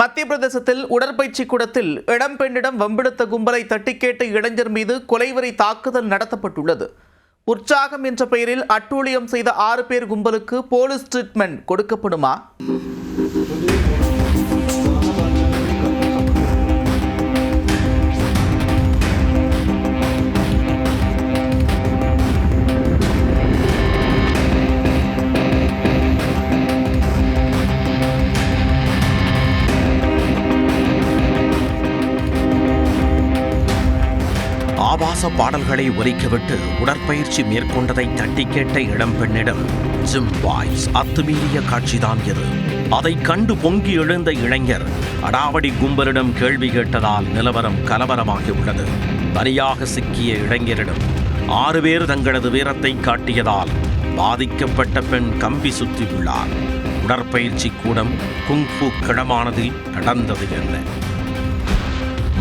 மத்திய பிரதேசத்தில் உடற்பயிற்சி கூடத்தில் இளம் பெண்ணிடம் கும்பலை தட்டிக்கேட்ட இளைஞர் மீது கொலைவரி தாக்குதல் நடத்தப்பட்டுள்ளது. உற்சாகம் என்ற பெயரில் அட்டூழியம் செய்த ஆறு பேர் கும்பலுக்கு போலீஸ் ட்ரீட்மெண்ட் கொடுக்கப்படுமா? ஆபாச பாடல்களை ஒலிக்கவிட்டு உடற்பயிற்சி மேற்கொண்டதை தட்டி கேட்ட இளம்பெண்ணிடம் ஜிம் பாய்ஸ் அத்துமீறிய காட்சிதான் இது. அதை கண்டு பொங்கி எழுந்த இளைஞர் அடாவடி கும்பலிடம் கேள்வி கேட்டதால் நிலவரம் கலவரமாகி உள்ளது. தனியாக சிக்கிய இளைஞரிடம் ஆறு பேர் தங்களது வீரத்தை காட்டியதால் பாதிக்கப்பட்ட பெண் கம்பி சுற்றியுள்ளார். உடற்பயிற்சி கூடம் குங்ஃபு கிடமானதில் நடந்தது என்ன?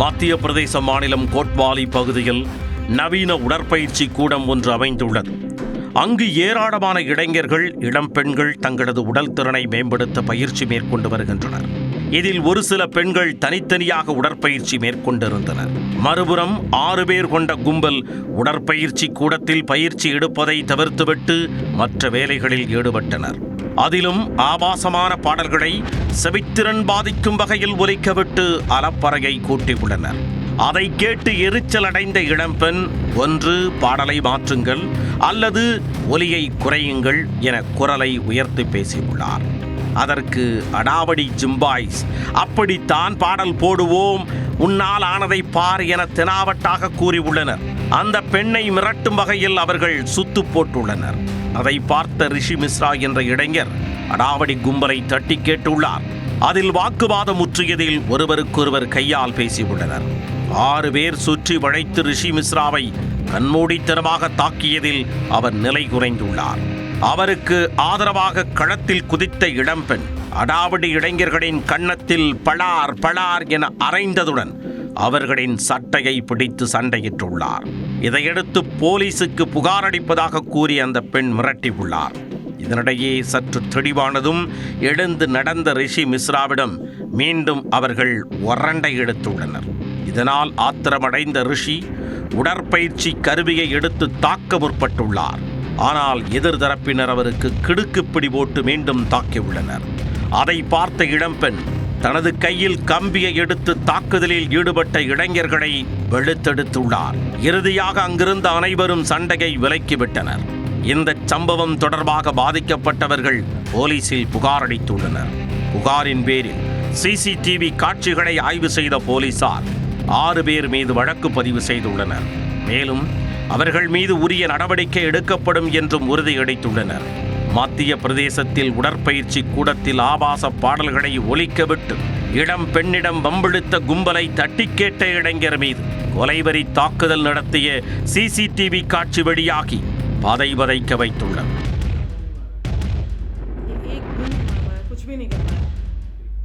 மத்திய பிரதேச மாநிலம் கோட்வாலி பகுதியில் நவீன உடற்பயிற்சி கூடம் ஒன்று அமைந்துள்ளது. அங்கு ஏராளமான இளைஞர்கள் இளம் பெண்கள் தங்களது உடல் திறனை மேம்படுத்த பயிற்சி மேற்கொண்டு வருகின்றனர். இதில் ஒரு சில பெண்கள் தனித்தனியாக உடற்பயிற்சி மேற்கொண்டிருந்தனர். மறுபுறம் ஆறு பேர் கொண்ட கும்பல் உடற்பயிற்சி கூடத்தில் பயிற்சி எடுப்பதை தவிர்த்துவிட்டு மற்ற வேலைகளில் ஈடுபட்டனர். அதிலும் ஆபாசமான பாடல்களை செவித்திறன் பாதிக்கும் வகையில் ஒலிக்கவிட்டு அலப்பறையை கூட்டியுள்ளனர். அதை கேட்டு எரிச்சல் அடைந்த இளம்பெண் ஒன்று பாடலை மாற்றுங்கள் அல்லது ஒலியை குறையுங்கள் என குரலை உயர்த்தி பேசியுள்ளார். அதற்கு அடாவடி ஜிம்பாய்ஸ் அப்படித்தான் பாடல் போடுவோம் உன்னால் ஆனதை பார் என தெனாவட்டாக கூறியுள்ளனர். அந்த பெண்ணை மிரட்டும் வகையில் அவர்கள் சுத்து போட்டுள்ளனர். அதை பார்த்த ரிஷி மிஸ்ரா என்ற இளைஞர் அடாவடி கும்பலை தட்டி கேட்டுள்ளார். அதில் வாக்குவாதம் முற்றியதில் ஒருவருக்கொருவர் கையால் பேசியுள்ளனர். ஆறு பேர் சுற்றி வளைத்து ரிஷி மிஸ்ராவை கண்மூடித்தனமாக தாக்கியதில் அவர் நிலை குறைந்துள்ளார். அவருக்கு ஆதரவாக களத்தில் குதித்த இளம்பெண் அடாவடி இளைஞர்களின் கன்னத்தில் பளார் பளார் என அரைந்ததுடன் அவர்களின் சட்டையை பிடித்து சண்டையிட்டுள்ளார். இதையடுத்து போலீசுக்கு புகார் அளிப்பதாக கூறி அந்த பெண் மிரட்டியுள்ளார். இதனிடையே சற்று தெளிவானதும் எழுந்து நடந்த ரிஷி மிஸ்ராவிடம் மீண்டும் அவர்கள் ஒரண்டை எடுத்துள்ளனர். இதனால் ஆத்திரமடைந்த ரிஷி உடற்பயிற்சி கருவியை எடுத்து தாக்க முற்பட்டுள்ளார். ஆனால் எதிர்தரப்பினர் அவருக்கு கிடுக்குப்பிடி போட்டு மீண்டும் தாக்கியுள்ளனர். அதை பார்த்த இளம்பெண் தனது கையில் கம்பியை எடுத்து தாக்குதலில் ஈடுபட்ட இளைஞர்களை வெளுத்தெடுத்துள்ளார். இறுதியாக அங்கிருந்த அனைவரும் சண்டையை விலக்கிவிட்டனர். இந்த சம்பவம் தொடர்பாக பாதிக்கப்பட்டவர்கள் போலீசில் புகாரளித்துள்ளனர் புகாரின் பேரில் சிசிடிவி காட்சிகளை ஆய்வு செய்த போலீசார் ஆறு பேர் மீது வழக்கு பதிவு செய்துள்ளனர். மேலும் அவர்கள் மீது உரிய நடவடிக்கை எடுக்கப்படும் என்றும் உறுதியளித்துள்ளனர். மத்திய பிரதேசத்தில் உடற்பயிற்சி கூடத்தில் ஆபாச பாடல்களை ஒலிக்கவிட்டு இடம் பெண்ணிடம் வம்பிழுத்த கும்பலை தட்டி கேட்ட இளைஞர் மீது கொலைவரி தாக்குதல் நடத்திய சிசிடிவி காட்சி வெளியாகி பதை வதைக்க வைத்துள்ளது.